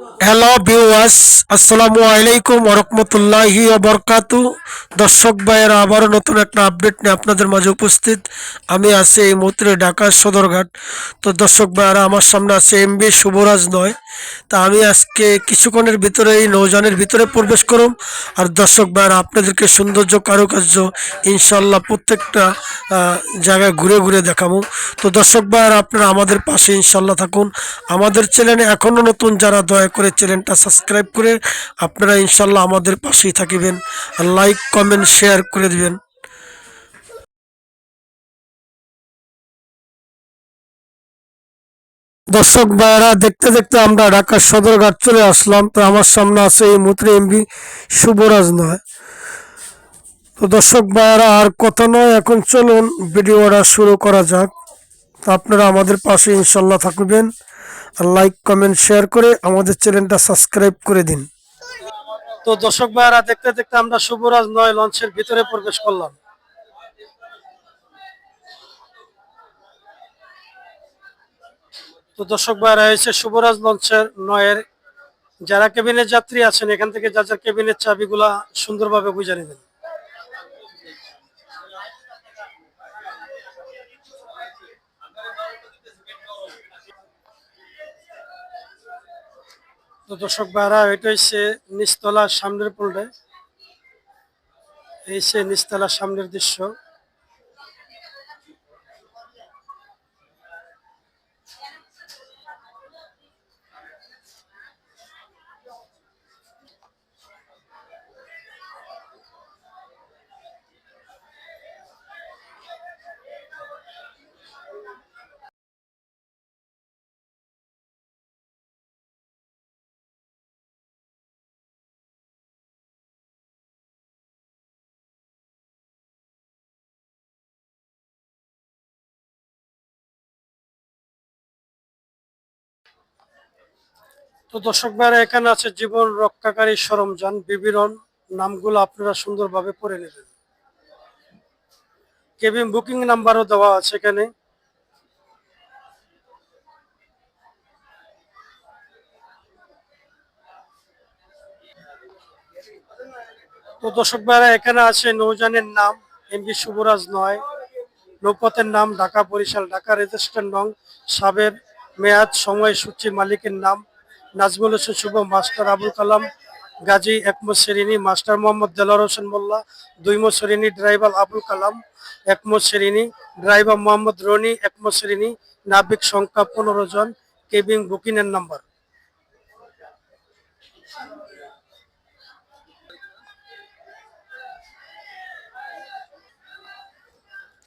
Hello viewers আসসালামু আলাইকুম ওরহমতুল্লাহি বরকাতু দর্শক ভাইয়েরা, আবারও নতুন একটা আপডেট নিয়ে আপনাদের মাঝে উপস্থিত। আমি আছি এই মুহূর্তে ঢাকার সদরঘাট। তো দর্শক ভাইয়েরা, আমার সামনে আছে এমবি শুভরাজ নয়। তা আমি আজকে কিছুক্ষণের ভিতরে, এই নৌজানের ভিতরে প্রবেশ করুম। আর দর্শক ভাইয়েরা, আপনাদেরকে সৌন্দর্য, কারুকার্য ইনশাল্লাহ প্রত্যেকটা জায়গায় ঘুরে ঘুরে দেখাবো। তো দর্শক ভাইয়েরা, আপনারা আমাদের পাশে ইনশাল্লাহ থাকুন। আমাদের চ্যানেলে এখনও নতুন যারা দয়া করে চ্যানেলটা সাবস্ক্রাইব করে আপনারা ইনশাল্লাহ আমাদের পাশেই থাকিবেন লাইক, কমেন্ট, শেয়ার করে দিবেন। দর্শক ভাইয়েরা, দেখতে দেখতে আমরা ঢাকার সদরঘাট চলে আসলাম। তো আমার সামনে আছে এই মুহূর্তে এমবি শুভরাজ নয়। তো দর্শক ভাইয়েরা, আর কথা নয়, এখন চলুন ভিডিওটা শুরু করা যাক। তো আপনারা আমাদের পাশে ইনশাল্লাহ থাকবেন। লাইক কমেন্ট শেয়ার করে আমাদের চ্যানেলটা সাবস্ক্রাইব করে দিন। তো দর্শক ভাইয়েরা, দেখতে দেখতে আমরা শুভরাজ নয় লঞ্চের ভিতরে প্রবেশ করলাম। তো দর্শক ভাইয়েরা এসে শুভরাজ লঞ্চের নয়ের। যারা কেবিনের যাত্রী আছেন, এখান থেকে যা যা কেবিনের চাবিগুলা সুন্দরভাবে বুঝে নেবেন। তো দর্শক ভাইরা এটা হচ্ছে নিচতলার সামনের পোল্টে এই সে নিচতলার সামনের দৃশ্য। তো দর্শক ভাইরা, এখানে আছে জীবন রক্ষাকারী সরঞ্জাম, বিবরণ, নামগুলো আপনারা সুন্দরভাবে পড়ে নেবেন। কেবিন বুকিং নাম্বারও দেওয়া আছে এখানে। তো দর্শক ভাইরা, এখানে আছে নৌজানের নাম, এমবি শুভরাজ নয়। নৌপথের নাম ঢাকা বরিশাল, ঢাকা রেজিস্ট্রার নং, সাবের মেয়াদ সময় সূচি মালিকের নাম নাজমুল হোসেন শুভ, মাস্টার আবুল কালাম গাজী একমত শ্রেণি মাস্টার মোহাম্মদ দেলার হোসেন মোল্লা দুইমত শ্রেণি ড্রাইভার আবুল কালাম একমত শ্রেণি ড্রাইভার মোহাম্মদ রনি একমত শ্রেণি নাবিক সংখ্যা পনেরো জন কেবিং বুকিং এর নাম্বার।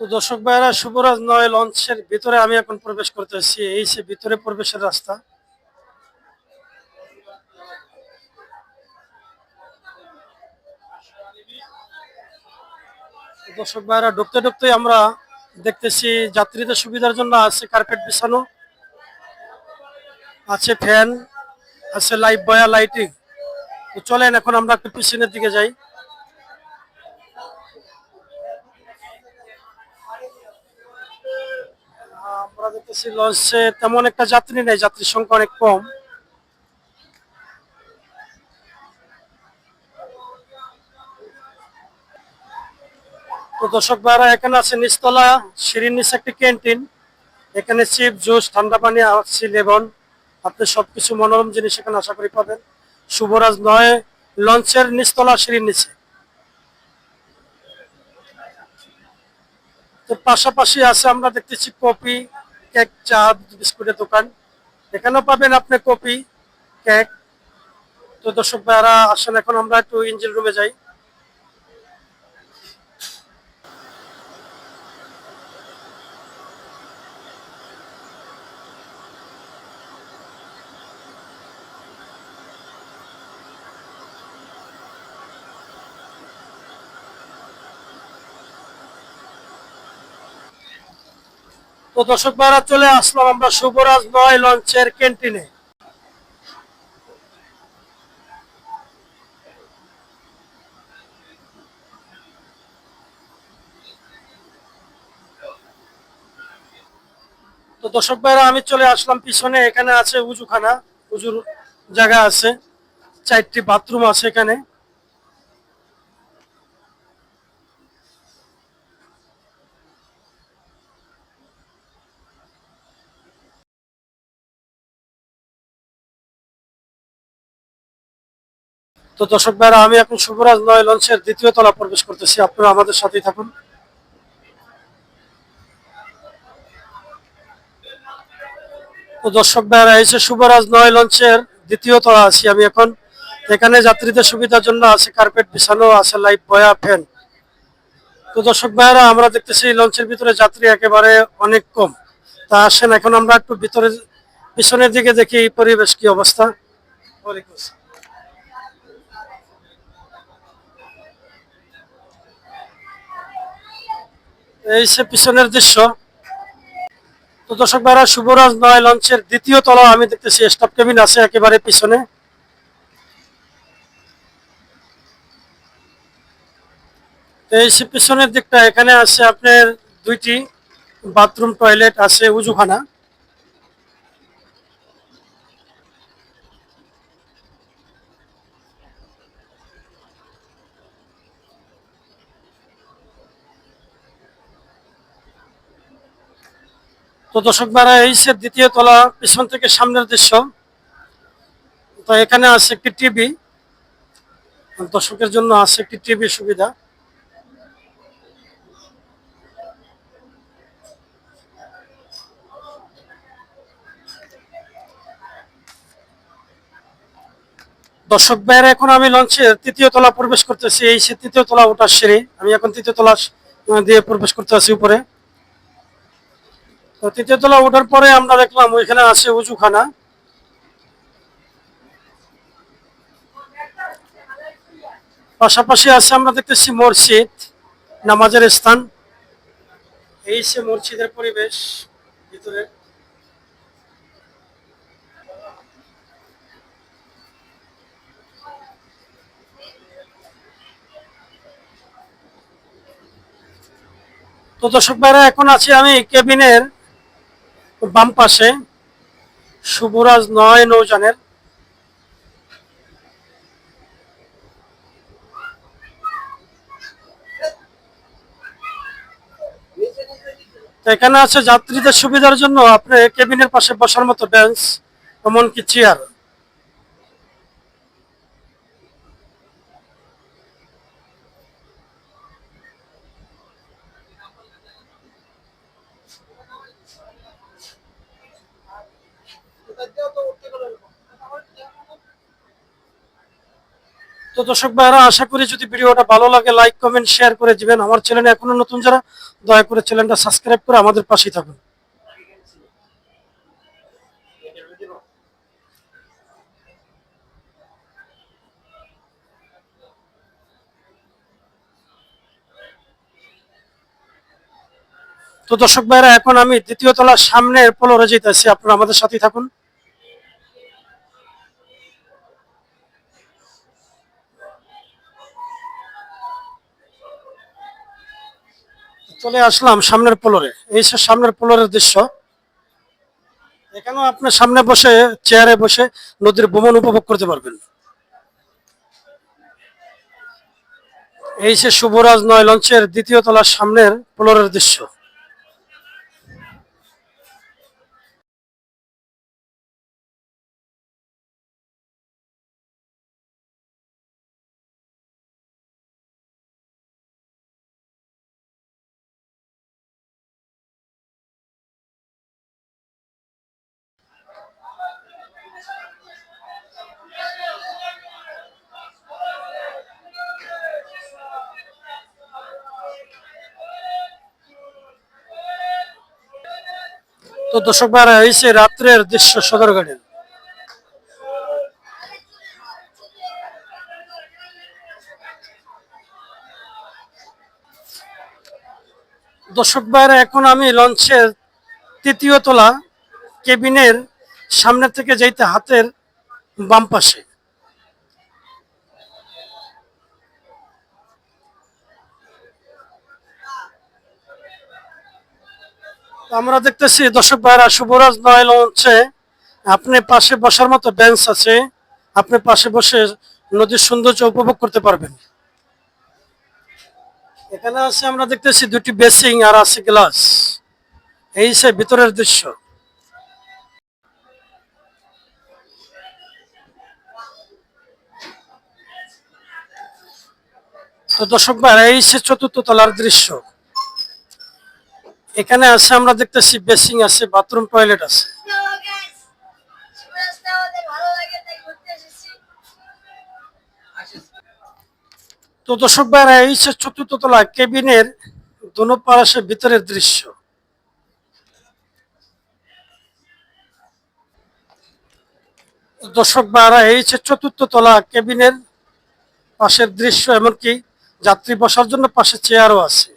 তো দর্শক ভাইরা শুভরাজ নয় লঞ্চের ভিতরে আমি এখন প্রবেশ করতেছি। এই সে ভিতরে প্রবেশের রাস্তা দর্শক ভাইরা ঢুকতে ঢুকতে আমরা দেখতেছি যাত্রীদের সুবিধার জন্য আছে কার্পেট বিছানো, আছে ফ্যান আছে লাইট বয়া লাইটিং তো চলেন, এখন আমরা একটু পিছনের দিকে যাই। আমরা দেখতেছি লঞ্চে তেমন একটা যাত্রী নেই, যাত্রীর সংখ্যা অনেক কম। তো দর্শক ভাইরা, এখানে আছে নিচতলা, সিঁড়ির নিচে একটি ক্যান্টিন। এখানে চিপ, জুস, ঠান্ডা পানি আছে লেবন, আপনি সবকিছু মনোরম জিনিস এখানে আশা করি পাবেন। শুভরাজ নয়, লঞ্চের নিচতলা, সিঁড়ির নিচে। তো পাশাপাশি আছে, আমরা দেখতেছি কপি, কেক, চা, বিস্কুটের দোকান। এখানেও পাবেন আপনি কপি, কেক। তো দর্শক ভাইরা, আসেন, এখন আমরা একটু ইঞ্জিন রুমে যাই। তো দর্শক ভাইরা, চলে আসলাম আমরা শুভরাজ নয় লঞ্চের ক্যান্টিনে। তো দর্শক ভাইরা, আমি চলে আসলাম পিছনে, এখানে আছে উজুখানা। উজুর জায়গা আছে, চারটি বাথরুম আছে এখানে। তো দর্শক ভাইরা, আমি এখন শুভরাজ নয় লঞ্চের দ্বিতীয় তলা প্রবেশ করতেছি। আপনারা আমাদের সাথেই থাকুন। তো দর্শক ভাইরা এসে শুভরাজ নয় লঞ্চের দ্বিতীয় তলা আছি আমি এখন। এখানে যাত্রীদের সুবিধার জন্য আছে কার্পেট বিছানো, আছে লাইট বয়া, ফ্যান। তো দর্শক ভাইরা, আমরা দেখতেছি লঞ্চের ভিতরে যাত্রী একেবারে অনেক কম। তা আসেন, এখন আমরা একটু ভিতরে পিছনের দিকে দেখি পরিবেশ কি অবস্থা। ওয়ালাইকুম আসসালাম। এই সে পিছনের দৃশ্য। তো দর্শক ভাইরা, শুভরাজ নয় লঞ্চের দ্বিতীয় তলা আমি দেখতেছি স্টাফ কেবিন আছে একেবারে পিছনে। এই সে পিছনের দিকটা, এখানে আছে আপনার দুইটি বাথরুম টয়লেট আছে উজুখানা তো দর্শক ভাইরা, এই সে দ্বিতীয় তলা পিছন থেকে সামনের দৃশ্য, তো এখানে আছে একটি টিভি। দর্শকের জন্য আছে একটি টিভি সুবিধা। দর্শক ভাইয়ের এখন আমি লঞ্চের তৃতীয় তলা প্রবেশ করতেছি। এই সে তৃতীয় তলা ওঠার সিঁড়ি, আমি এখন তৃতীয় তলা দিয়ে প্রবেশ করতে আছি উপরে। তো তৃতীয় তলা ওঠার পরে আমরা দেখলাম ওইখানে আছে উজুখানা। পাশাপাশি আছে আমরা দেখতেছি মসজিদ, নামাজের স্থান। এই সে মসজিদের পরিবেশ ভিতরে। তো দর্শক ভাইরা, এখন আছি আমি কেবিনের বাম পাশে শুভরাজ নয় নৌজানের। এখানে আছে যাত্রীদের সুবিধার জন্য আপনি কেবিনের পাশে বসার মতো বেঞ্চ, এমনকি চেয়ার। তো দর্শক ভাইরা আশা করি যদি ভিডিওটা ভালো লাগে লাইক কমেন্ট শেয়ার করে দিবেন। আমার চ্যানেলে এখনও নতুন যারা, দয়া করে চ্যানেলটা সাবস্ক্রাইব করে আমাদের পাশেই থাকুন। তো দর্শক ভাইরা এখন আমি দ্বিতীয় তলার সামনের পলরে যেতেছি আপনারা আমাদের সাথেই থাকুন। চলে আসলাম সামনের পোলরে। এই সে সামনের পোলরের দৃশ্য। এখানেও আপনার সামনে বসে চেয়ারে বসে নদীর ভ্রমণ উপভোগ করতে পারবেন। এই সে শুভরাজ নয়, লঞ্চের দ্বিতীয় তলার সামনের পোলরের দৃশ্য। তো দর্শক ভাইরা হয়েছে রাত্রের দৃশ্য সদরঘাটের দর্শক ভাইরা, এখন আমি লঞ্চের তৃতীয় তলা কেবিনের সামনে থেকে যাইতে হাতের বাম পাশে তো আমরা দেখতেছি, দর্শক ভাইরা, শুভরাজ নয় লঞ্চে আপনি পাশে বসার মতো বেঞ্চ আছে। আপনি পাশে বসে নদীর সৌন্দর্য উপভোগ করতে পারবেন। এখানে আছে, আমরা দেখতেছি দুটি বেসিং আর আছে গ্লাস এই সে ভিতরের দৃশ্য। তো দর্শক ভাই এই সে চতুর্থ তলার দৃশ্য। এখানে আছে আমরা দেখতেছি বেসিং আছে বাথরুম টয়লেট আছে। তো দর্শক ভাইরা এই সে চতুর্থ তলা কেবিনের দোনো পাশে ভিতরের দৃশ্য। দর্শক ভাইরা এই সে চতুর্থ তলা কেবিনের পাশের দৃশ্য এমনকি যাত্রী বসার জন্য পাশে চেয়ারও আছে।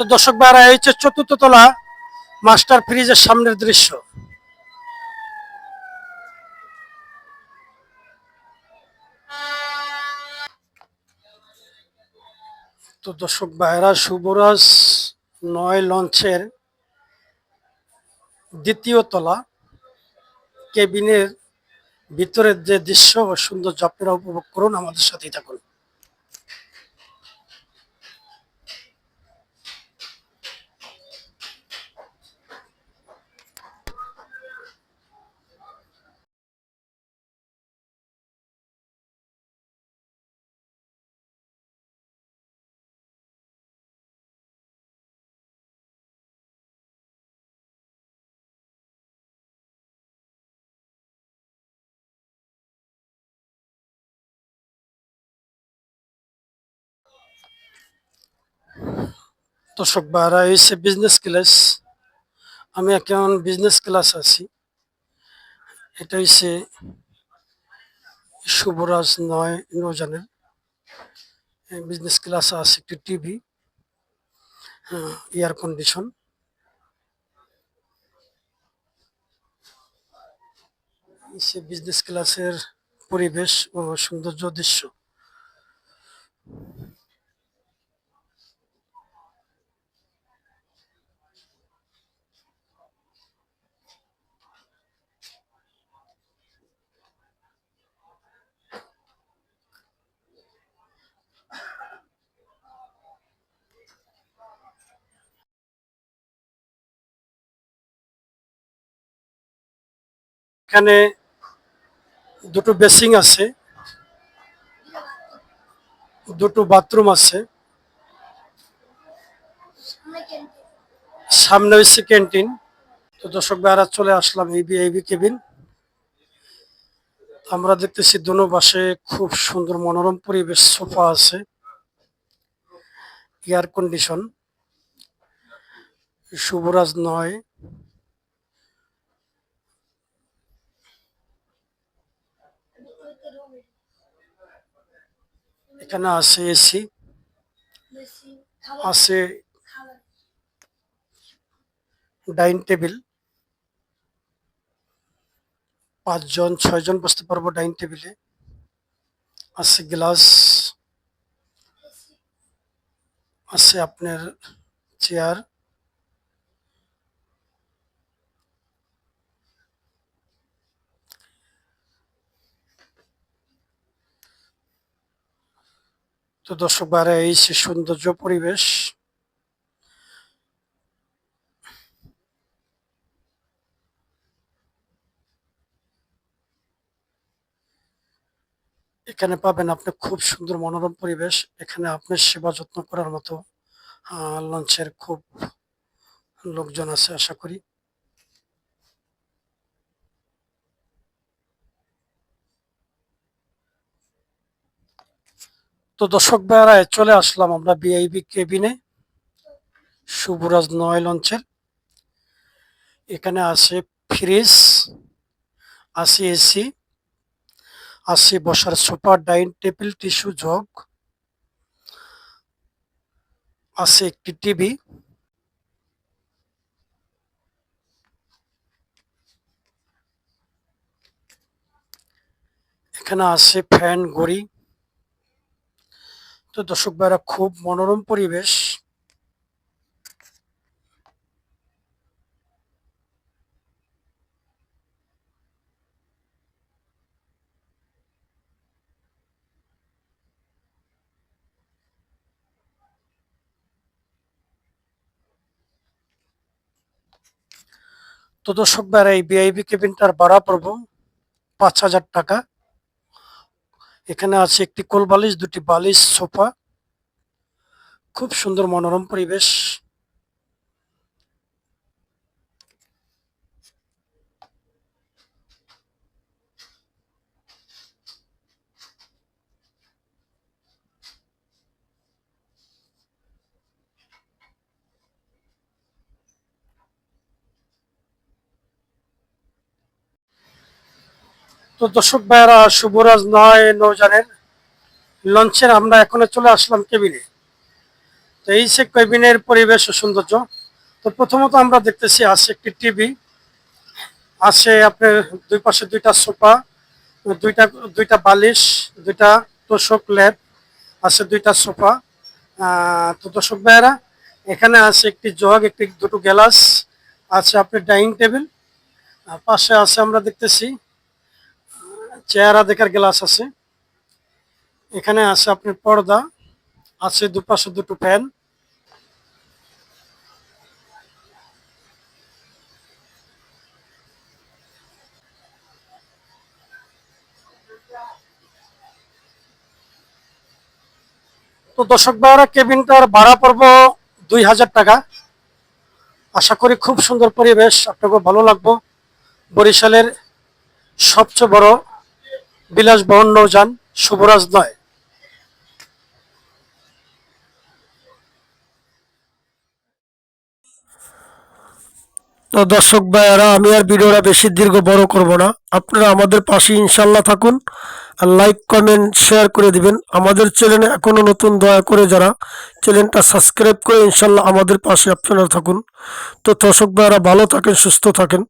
তো দর্শক ভাইরা হচ্ছে চতুর্থ তলা মাস্টার ফ্রিজের সামনের দৃশ্য। তো দর্শক ভাইরা, শুভরাজ নয় লঞ্চের দ্বিতীয় তলা কেবিনের ভিতরের যে দৃশ্য ও সৌন্দর্য আপনারা উপভোগ করুন আমাদের সাথেই থাকুন। দর্শক ভাইরা এসে বিজনেস ক্লাস আমি এখন বিজনেস ক্লাস আছি। এটা হচ্ছে শুভরাজ নয় নৌজানের বিজনেস ক্লাস আছে একটি টিভি এয়ার কন্ডিশন বিজনেস ক্লাসের পরিবেশ ও সৌন্দর্য দৃশ্য। এখানে দুটো বেসিং আছে, দুটো বাথরুম আছে। সামনে হচ্ছে ক্যান্টিন। তো দর্শক ভাইরা চলে আসলাম এই ভিআইবি কেবিন। আমরা দেখতেছি দুনো পাশে খুব সুন্দর মনোরম পরিবেশ, সোফা আছে, এয়ার কন্ডিশন, শুভরাজ নয়। এখানে আছে এসি বেশি খাবার আছে খাবার ডাইনিং টেবিল পাঁচজন ছয়জন বসতে পারব ডাইনিং টেবিলে আছে গ্লাস আছে আপনার চেয়ার তো দর্শক বাইরে এই সে সৌন্দর্য পরিবেশ। এখানে পাবেন আপনি খুব সুন্দর মনোরম পরিবেশ। এখানে আপনার সেবা যত্ন করার মতো লঞ্চের খুব লোকজন আছে, আশা করি। তো দর্শক ভাইয়ারা চলে আসলাম আমরা বিআইবি কেবিনে শুভরাজ নয় লঞ্চের। এখানে আছে ফ্রিজ আছে এসি আছে বসার sofa dining table tissue jug আছে একটি টিভি এখানে আছে ফ্যান ঘড়ি তো দর্শক ভাইরা, খুব মনোরম পরিবেশ। তো দর্শক ভাইরা, এই বিআইবি কেবিনটার ভাড়া পড়ব পাঁচ হাজার টাকা। এখানে আছে একটি কোল বালিশ দুটি বালিশ সোফা। খুব সুন্দর মনোরম পরিবেশ। তো দর্শক ভাইয়ারা, শুভরাজ নয়, নৌজানের লঞ্চের আমরা এখনও চলে আসলাম কেবিনে তো এই সে কেবিনের পরিবেশ ও সৌন্দর্য। তো প্রথমত আমরা দেখতেছি আছে একটি টিভি আছে আপনার দুই পাশে দুইটা সোফা, দুইটা দুইটা বালিশ, দুইটা তোষক ল্যাব আছে দুইটা সোফা। তো দর্শক ভাইয়েরা, এখানে আছে একটি জগ, একটি দুটো গ্লাস, আছে আপনার ডাইনিং টেবিল পাশে আছে আমরা দেখতেছি চেহারা দেখার গ্লাস আছে। এখানে আছে আপনার পর্দা, আছে দুপাশে দুটো ফ্যান। তো দর্শক ভাইরা কেবিনটার ভাড়া পড়ব দুই হাজার টাকা। আশা করি খুব সুন্দর পরিবেশ আপনাকে ভালো লাগবো। বরিশালের সবচেয়ে বড় বিলাসবহন নৌযান শুভরাজ নয়। তো দর্শক ভাইয়ারা, আমি আর ভিডিওটা বেশি দীর্ঘ বড় করব না। আপনারা আমাদের পাশে ইনশাল্লাহ থাকুন আর লাইক কমেন্ট শেয়ার করে দিবেন। আমাদের চ্যানেলে এখনও নতুন দয়া করে যারা চ্যানেলটা সাবস্ক্রাইব করে ইনশাল্লাহ আমাদের পাশে আপনারা থাকুন। তো দর্শক ভাইয়ারা, ভালো থাকেন, সুস্থ থাকেন।